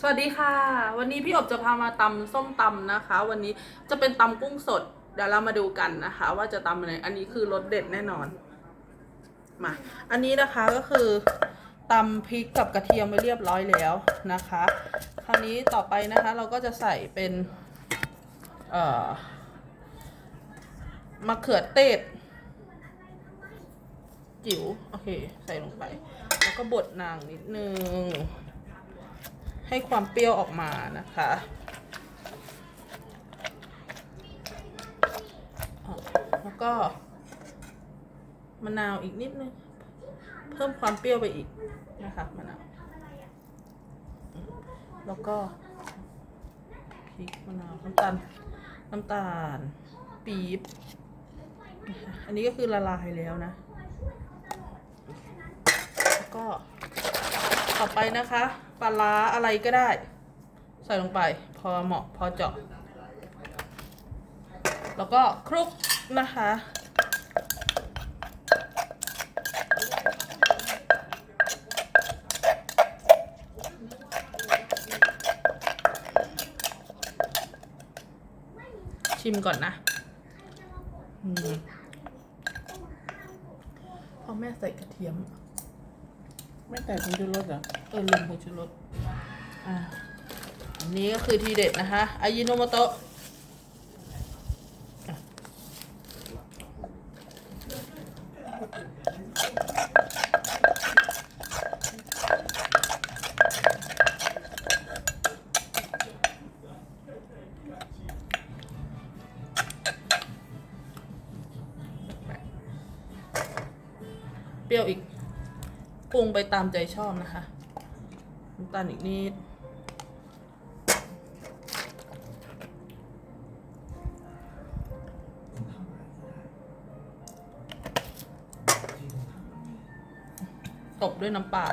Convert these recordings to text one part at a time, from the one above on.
สวัสดีค่ะ วันนี้พี่อบจะพามาตำส้มตำนะคะ วันนี้จะเป็นตำกุ้งสด เดี๋ยวเรามาดูกันนะคะ ว่าจะตำอะไรอันนี้คือรสเด็ดแน่นอนมาอันนี้นะคะก็คือตำพริกกับกระเทียมไปเรียบร้อยแล้วนะคะ คราวนี้ต่อไปนะคะเราก็จะใส่เป็นเอ่อมะเขือเทศจิ๋วโอเค ใส่ลงไป แล้วก็บดนางนิดนึง ให้ความเปรี้ยวออกมานะคะ แล้วก็มะนาวอีกนิดนึง เพิ่มความเปรี้ยวไปอีกนะคะมะนาว แล้วก็พริกมะนาวน้ำตาลน้ำตาลปี๊บ อันนี้ก็คือละลายแล้วนะ แล้วก็ ต่อไปนะคะปลาร้าอะไรก็ได้ ใส่ลงไป พอเหมาะพอเจาะ แล้วก็คลุกนะคะ ชิมก่อนนะอืมพอแม่ใส่กระเทียม ไม่แต่ผงชูรสเหรอเออลืมผงชูรสอ่าอันนี้ก็คือทีเด็ดนะคะอายิโนโมโตะเปรี้ยวอีก ปรุงไปตามใจชอบนะคะน้ำตาลอีกนิดตบด้วยน้ำปลา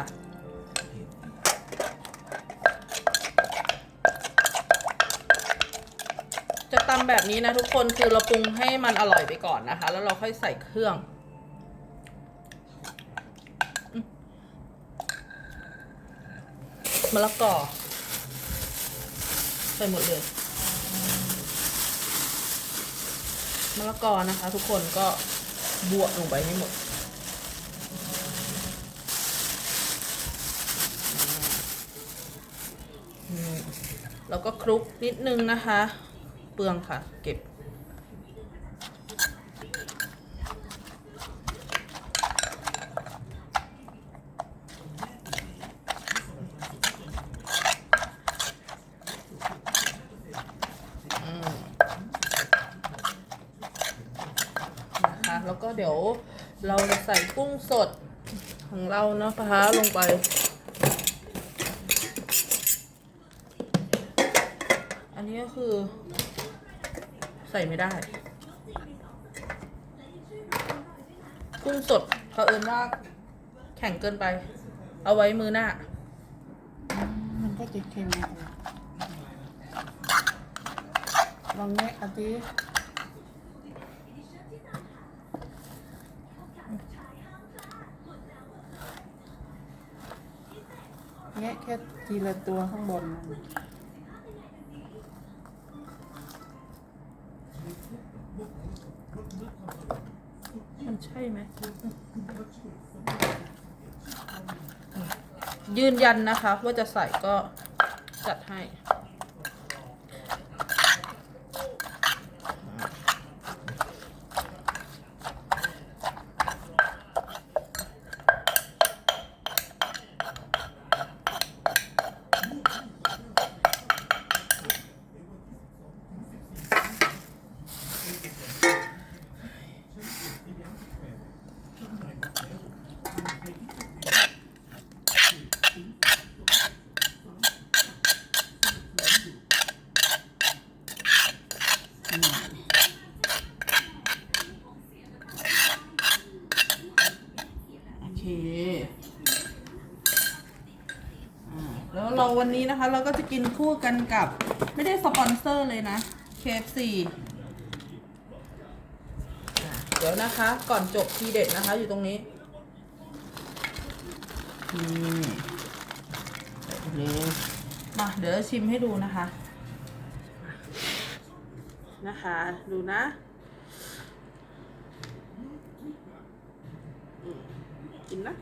จะตำแบบนี้นะทุกคนคือเราปรุงให้มันอร่อยไปก่อนนะคะ แล้วเราค่อยใส่เครื่อง มะละกอใส่หมดเลยมะละกอนะคะ ทุกคนก็บวกลงไปให้หมด แล้วก็คลุกนิดนึงนะคะ เปลืองค่ะ เก็บ นะคะแล้วก็ เดี๋ยวเราจะใส่กุ้งสดของเรานะคะลงไป อันนี้ก็คือ ใส่ไม่ได้ กุ้งสดเผอิญว่าแข็งเกินไป เอาไว้มือหน้า มันก็จะเค็มอะลองแงะเอาดิ แงะแค่ทีละตัวข้างบนมันมันใช่ไหม ยืนยันนะคะ ว่าจะใส่ก็จัดให้ โอ เคอ่าแล้วเราวันนี้นะคะเราก็จะกินคู่กันกับไม่ได้สปอนเซอร์เลยนะ KFC เดี๋ยวนะคะ ก่อนจบทีเด็ดนะคะ อยู่ตรงนี้นี่เลยมาเดี๋ยวชิมให้ดูนะคะ นะคะ ดูนะอืม กินนะ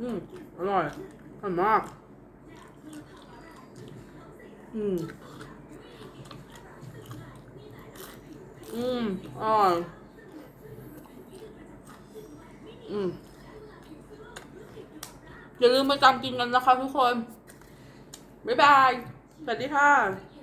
อืมอร่อยอร่อยมาก อืม อืมอร่อยอืมอย่าลืมไปตามกินกันนะคะทุกคน บ๊ายบาย สวัสดีค่ะ